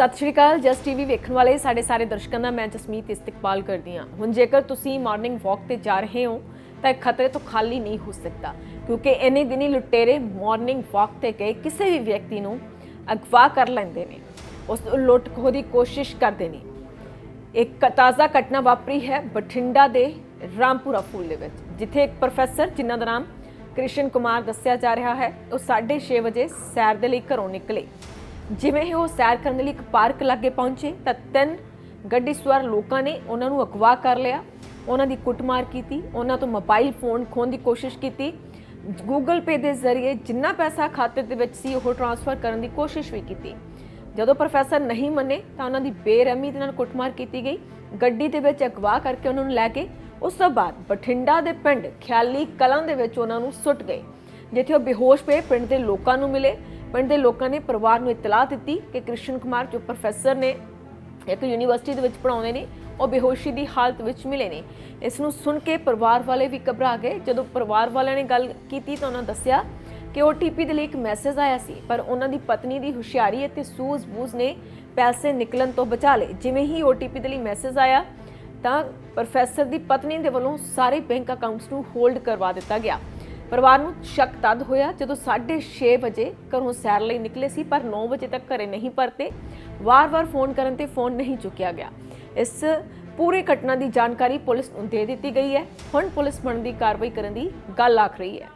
ਸਤਿ ਸ਼੍ਰੀ ਅਕਾਲ, ਜਸ ਟੀਵੀ ਵੇਖਣ ਵਾਲੇ ਸਾਡੇ ਸਾਰੇ ਦਰਸ਼ਕਾਂ ਦਾ ਮੈਂ ਜਸਮੀਤ ਇਸਤਕਬਾਲ ਕਰਦੀ ਹਾਂ। ਹੁਣ ਜੇਕਰ ਤੁਸੀਂ ਮਾਰਨਿੰਗ ਵਾਕ ਤੇ ਜਾ ਰਹੇ ਹੋ, ਤਾਂ ਇਹ ਖਤਰੇ ਤੋਂ ਖਾਲੀ ਨਹੀਂ ਹੋ ਸਕਦਾ, ਕਿਉਂਕਿ ਇੰਨੇ ਦਿਨੀ ਲੁਟੇਰੇ ਮਾਰਨਿੰਗ ਵਾਕ ਤੇ ਗਏ, ਕਿਸੇ ਵੀ ਵਿਅਕਤੀ ਨੂੰ ਅਗਵਾ ਕਰ ਲੈਂਦੇ ਨੇ, ਉਸ ਨੂੰ ਲੁੱਟ ਖੋਹ ਦੀ ਕੋਸ਼ਿਸ਼ ਕਰਦੇ ਨੇ। ਇੱਕ ਤਾਜ਼ਾ ਘਟਨਾ ਵਾਪਰੀ ਹੈ ਬਠਿੰਡਾ ਦੇ ਰਾਮਪੁਰਾ ਫੂਲ ਦੇ ਵਿੱਚ, ਜਿੱਥੇ ਇੱਕ ਪ੍ਰੋਫੈਸਰ, ਜਿਨ੍ਹਾਂ ਦਾ ਨਾਮ ਕ੍ਰਿਸ਼ਨ ਕੁਮਾਰ ਦੱਸਿਆ ਜਾ ਰਿਹਾ ਹੈ, ਉਹ 6:30 ਵਜੇ ਸੈਰ ਦੇ ਲਈ ਘਰੋਂ ਨਿਕਲੇ। ਜਿਵੇਂ ਹੀ ਉਹ ਸੈਰ ਕਰਨ ਦੇ ਲਈ ਇੱਕ ਪਾਰਕ ਲਾਗੇ ਪਹੁੰਚੇ, ਤਾਂ ਤਿੰਨ ਗੱਡੀ ਸਵਾਰ ਲੋਕਾਂ ਨੇ ਉਹਨਾਂ ਨੂੰ ਅਗਵਾ ਕਰ ਲਿਆ। ਉਹਨਾਂ ਦੀ ਕੁੱਟਮਾਰ ਕੀਤੀ, ਉਹਨਾਂ ਤੋਂ ਮੋਬਾਈਲ ਫੋਨ ਖੋਹਣ ਦੀ ਕੋਸ਼ਿਸ਼ ਕੀਤੀ। ਗੂਗਲ ਪੇ ਦੇ ਜ਼ਰੀਏ ਜਿੰਨਾ ਪੈਸਾ ਖਾਤੇ ਦੇ ਵਿੱਚ ਸੀ, ਉਹ ਟ੍ਰਾਂਸਫਰ ਕਰਨ ਦੀ ਕੋਸ਼ਿਸ਼ ਵੀ ਕੀਤੀ। ਜਦੋਂ ਪ੍ਰੋਫੈਸਰ ਨਹੀਂ ਮੰਨੇ, ਤਾਂ ਉਹਨਾਂ ਦੀ ਬੇਰਹਿਮੀ ਦੇ ਨਾਲ ਕੁੱਟਮਾਰ ਕੀਤੀ ਗਈ। ਗੱਡੀ ਦੇ ਵਿੱਚ ਅਗਵਾ ਕਰਕੇ ਉਹਨਾਂ ਨੂੰ ਲੈ ਕੇ ਉਸ ਤੋਂ ਬਾਅਦ ਬਠਿੰਡਾ ਦੇ ਪਿੰਡ ਖਿਆਲੀ ਕਲਾਂ ਦੇ ਵਿੱਚ ਉਹਨਾਂ ਨੂੰ ਸੁੱਟ ਗਏ, ਜਿੱਥੇ ਉਹ ਬੇਹੋਸ਼ ਪਏ ਪਿੰਡ ਦੇ ਲੋਕਾਂ ਨੂੰ ਮਿਲੇ। ਪਿੰਡ ਦੇ ਲੋਕਾਂ ਨੇ ਪਰਿਵਾਰ ਨੂੰ ਇਤਲਾਹ ਦਿੱਤੀ ਕਿ ਕ੍ਰਿਸ਼ਨ ਕੁਮਾਰ ਜੋ ਪ੍ਰੋਫੈਸਰ ਨੇ ਇੱਕ ਯੂਨੀਵਰਸਿਟੀ ਦੇ ਵਿੱਚ ਪੜਾਉਂਦੇ ਨੇ, ਉਹ ਬੇਹੋਸ਼ੀ ਦੀ ਹਾਲਤ ਵਿੱਚ ਮਿਲੇ ਨੇ। ਇਸ ਨੂੰ ਸੁਣ ਕੇ ਪਰਿਵਾਰ ਵਾਲੇ ਵੀ ਘਬਰਾ ਗਏ। ਜਦੋਂ ਪਰਿਵਾਰ ਵਾਲਿਆਂ ਨੇ ਗੱਲ ਕੀਤੀ ਤਾਂ ਉਹਨਾਂ ਦੱਸਿਆ ਕਿ OTP ਦੇ ਲਈ ਇੱਕ ਮੈਸੇਜ ਆਇਆ ਸੀ, ਪਰ ਉਹਨਾਂ ਦੀ ਪਤਨੀ ਦੀ ਹੁਸ਼ਿਆਰੀ ਅਤੇ ਸੂਝ-ਬੂਝ ਨੇ ਪੈਸੇ ਨਿਕਲਣ ਤੋਂ ਬਚਾ ਲਏ। ਜਿਵੇਂ ਹੀ OTP ਦੇ ਲਈ ਮੈਸੇਜ ਆਇਆ, ਤਾਂ ਪ੍ਰੋਫੈਸਰ ਦੀ ਪਤਨੀ ਦੇ ਵੱਲੋਂ ਸਾਰੇ ਬੈਂਕ ਅਕਾਊਂਟਸ ਨੂੰ ਹੋਲਡ ਕਰਵਾ ਦਿੱਤਾ ਗਿਆ। ਪਰਿਵਾਰ ਨੂੰ ਸ਼ੱਕ ਤਦ ਹੋਇਆ ਜਦੋਂ 6:30 ਵਜੇ ਘਰੋਂ ਸੈਰ ਲਈ ਨਿਕਲੇ ਸੀ, ਪਰ 9 ਵਜੇ ਤੱਕ ਘਰੇ ਨਹੀਂ ਪਰਤੇ। ਵਾਰ-ਵਾਰ ਫੋਨ ਕਰਨ ਤੇ ਫੋਨ ਨਹੀਂ ਚੁੱਕਿਆ ਗਿਆ। ਇਸ ਪੂਰੀ ਘਟਨਾ ਦੀ ਜਾਣਕਾਰੀ ਪੁਲਿਸ ਨੂੰ ਦੇ ਦਿੱਤੀ ਗਈ ਹੈ। ਹੁਣ ਪੁਲਿਸ ਬਣਦੀ ਕਾਰਵਾਈ ਕਰਨ ਦੀ ਗੱਲ ਆਖ ਰਹੀ ਹੈ।